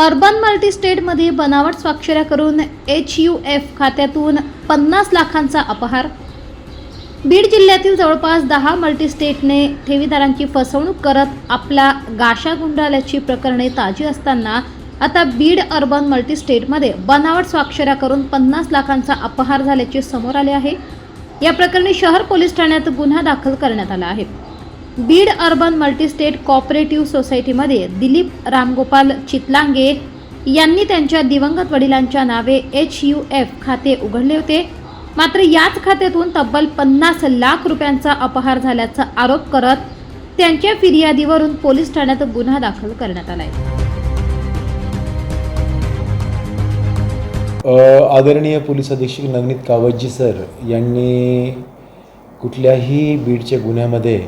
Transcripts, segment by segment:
Urban मल्टीस्टेटमध्ये बनावट स्वाक्षऱ्या करून एच यू एफ खात्यातून पन्नास लाखांचा अपहार. बीड जिल्ह्यातील जवळपास दहा मल्टीस्टेटने ठेवीदारांची फसवणूक करत आपला गाशा गुंडाळल्याची प्रकरणे ताजी असताना आता बीड अर्बन मल्टीस्टेटमध्ये बनावट स्वाक्षऱ्या करून पन्नास लाखांचा अपहार झाल्याचे समोर आले आहे. या प्रकरणी शहर पोलीस ठाण्यात गुन्हा दाखल करण्यात आला आहे. बीड अर्बन मल्टीस्टेट कॉपरेटिव्ह सोसायटीमध्ये दिलीप रामगोपाल चितलांगे यांनी त्यांच्या दिवंगत वडिलांच्या नावे एच यू एफ खाते उघडले होते. मात्र याच खात्यातून तब्बल पन्नास लाख रुपयांचा अपहार झाल्याचा आरोप करत त्यांच्या फिर्यादीवरून पोलीस ठाण्यात गुन्हा दाखल करण्यात आला आहे आदरणीय पोलीस अधीक्षक नवनीत कावतजी सर यांनी कुठल्याही बीडच्या गुन्ह्यामध्ये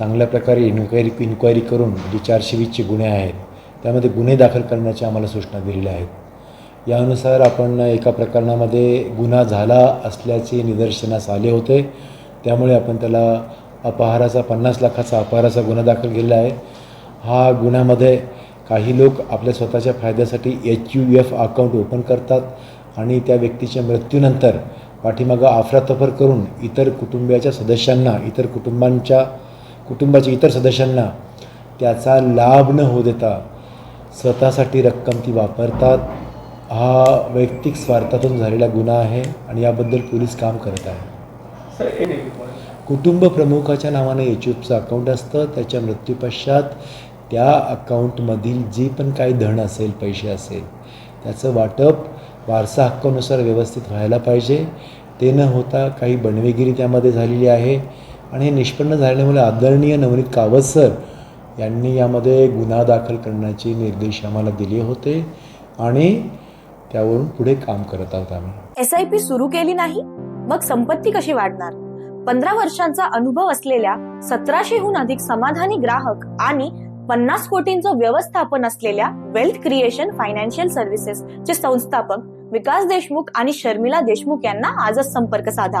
चांगल्या प्रकारे इन्क्वायरी इन्क्वायरी करून जे चारशे वीसचे गुन्हे आहेत त्यामध्ये गुन्हे दाखल करण्याच्या आम्हाला सूचना दिलेल्या आहेत. यानुसार आपण एका प्रकरणामध्ये गुन्हा झाला असल्याचे निदर्शनास आले होते. त्यामुळे आपण त्याला अपहाराचा पन्नास लाखाचा अपहाराचा गुन्हा दाखल केलेला आहे. हा गुन्ह्यामध्ये काही लोक आपल्या स्वतःच्या फायद्यासाठी H U F account open करतात आणि त्या व्यक्तीच्या मृत्यूनंतर पाठीमागं अफरातफर करून इतर कुटुंबियाच्या सदस्यांना इतर कुटुंबांच्या कुटुंबाच्या इतर सदस्यांना त्याचा लाभ न होऊ देता स्वतःसाठी रक्कम ती वापरतात. हा वैयक्तिक स्वार्थातून झालेला गुन्हा आहे आणि याबद्दल पोलीस काम करत आहे. कुटुंब प्रमुखाच्या नावाने एच अकाउंट असतं. त्याच्या मृत्यूपश्चात त्या अकाउंटमधील जे पण काही धन असेल पैसे असेल त्याचं वाटप वारसा हक्कानुसार व्यवस्थित व्हायला पाहिजे. ते न होता काही बनवेगिरी त्यामध्ये झालेली आहे. आणि हे निष्पन्न झाल्यामुळे आदरणीय नवनीत कावत सर यांनी यामध्ये गुन्हा दाखल करण्याचे निर्देश आम्हाला दिले होते आणि त्यावरून पुढे काम करत आहोत आम्ही. एस आय पी सुरू केली नाही मग संपत्ती कशी वाढणार? पंधरा वर्षांचा अनुभव असलेल्या सतराशेहून अधिक समाधानी ग्राहक आणि पन्नास कोटींचं व्यवस्थापन असलेल्या वेल्थ क्रिएशन फायनान्शियल सर्व्हिसेस चे संस्थापक विकास देशमुख आणि शर्मिला देशमुख यांना आजच संपर्क साधा.